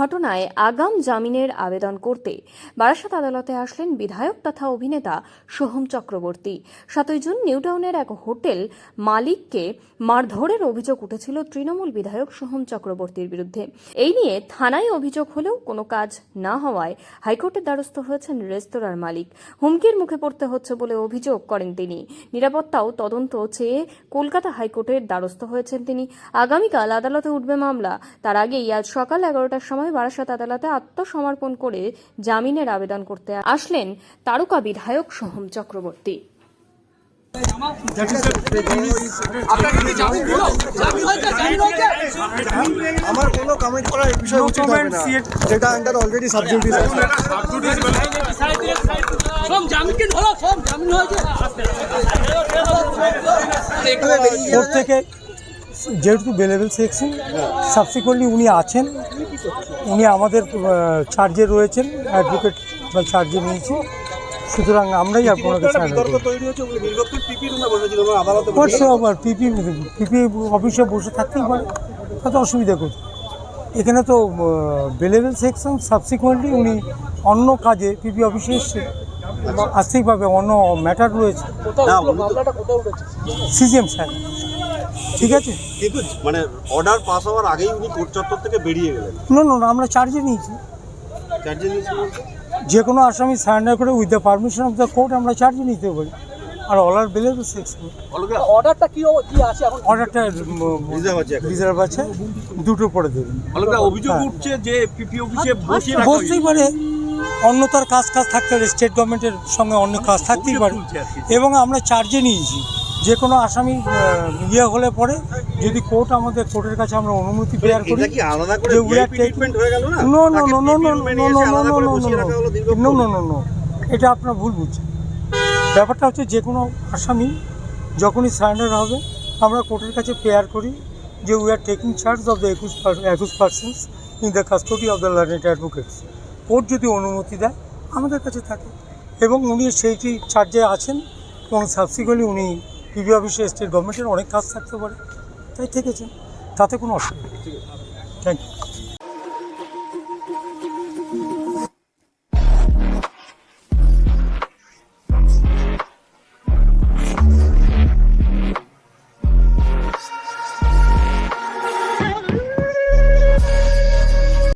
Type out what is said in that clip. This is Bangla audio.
ঘটনায় আগাম জামিনের আবেদন করতে বারাসাত আদালতে আসলেন বিধায়ক তথা অভিনেতা সোহম চক্রবর্তী। সাতই জুন নিউটাউনের এক হোটেল মালিককে মারধরের অভিযোগ উঠেছিল তৃণমূল বিধায়ক সোহম চক্রবর্তীর বিরুদ্ধে। এই নিয়ে থানায় অভিযোগ হলেও কোনো কাজ না হওয়ায় হাইকোর্টের দ্বারস্থ হয়েছেন রেস্তোরাঁর মালিক। হুমকির মুখে পড়তে হচ্ছে বলে অভিযোগ করেন তিনি। নিরাপত্তাও তদন্ত চেয়ে কলকাতা হাইকোর্টের দ্বারস্থ হয়েছেন তিনি। আগামীকাল আদালতে উঠবে মামলা। তার আগেই আজ সকাল এগারোটার সময় বারাসাত আদালতে আত্মসমর্পণ করে জামিনের আবেদন করতে আসলেন তারকা বিধায়ক সোহম চক্রবর্তী। আমার কোনো কমেন্ট করার বিষয়ে উচিত হবে না। যেটা আন্ডার অলরেডি থেকে যেহেতু বেলেবেল সেকশন সাবসিকুয়েন্টলি উনি আছেন। উনি আমাদের চার্জে রয়েছেন অ্যাডভোকেট বা চার্জে নিয়েছি সুতরাং আমরাই আপনাকে আবার পিপি পিপি অফিসে বসে থাকতেই পারে তাতে অসুবিধা কোথায়? এখানে তো বেলেবেল সেকশন সাবসিকুয়েন্টলি উনি অন্য কাজে পিপি অফিসে এসছে আসতেই পাবে অন্য ম্যাটার রয়েছে। CGM sir. ঠিক আছে? কিন্তু মানে অর্ডার পাস হওয়ার আগেই উনি কোর্ট চত্বর থেকে বেরিয়ে গেলেন। না না না, আমরা চার্জে নিয়েছি। চার্জে বলতে? যে কোনো আসামি সারেন্ডার করে with the permission of the court আমরা চার্জে নিতে পারি। আর অলার বেলের অর্ডারটা কি কি আছে এখন? অর্ডারটা রিজার্ভ আছে রিজার্ভ আছে। দুটো পরে দেবেন অভিযোগ। উঠছে যে পিপি অফিসে বসে রাখা বসতেই পারে। অন্য তার কাজ কাজ থাকতে পারে স্টেট গভর্নমেন্টের সঙ্গে অন্য কাজ থাকতেই পারে। এবং আমরা চার্জে নিয়েছি। যে কোনো আসামি ইয়ে হলে পরে যদি কোর্ট আমাদের কোর্টের কাছে আমরা অনুমতি বেয়ার করি যে হয়ে গেল না? No no no no no no নিয়ে নো নো নো নো বসিয়ে রাখা হলো no no no no no এটা আপনার ভুল বুঝছেন। ব্যাপারটা হচ্ছে যে কোনো আসামি যখনই সারেন্ডার হবে আমরা কোর্টের কাছে প্রেয়ার করি যে we are taking charge of the একুশ একুশ persons in the custody of the learned advocates court যদি অনুমতি দেয়, আমাদের কাছে থাকে। এবং উনি সেইটি চার্জে আছেন এবং সাবসিকুয়েন্টলি উনি পিবি অফিসে স্টেট গভর্নমেন্টের অনেক কাজ থাকতে পারে। তাই থেকেছেন। তাতে কোনো অসুবিধা থ্যাংক ইউ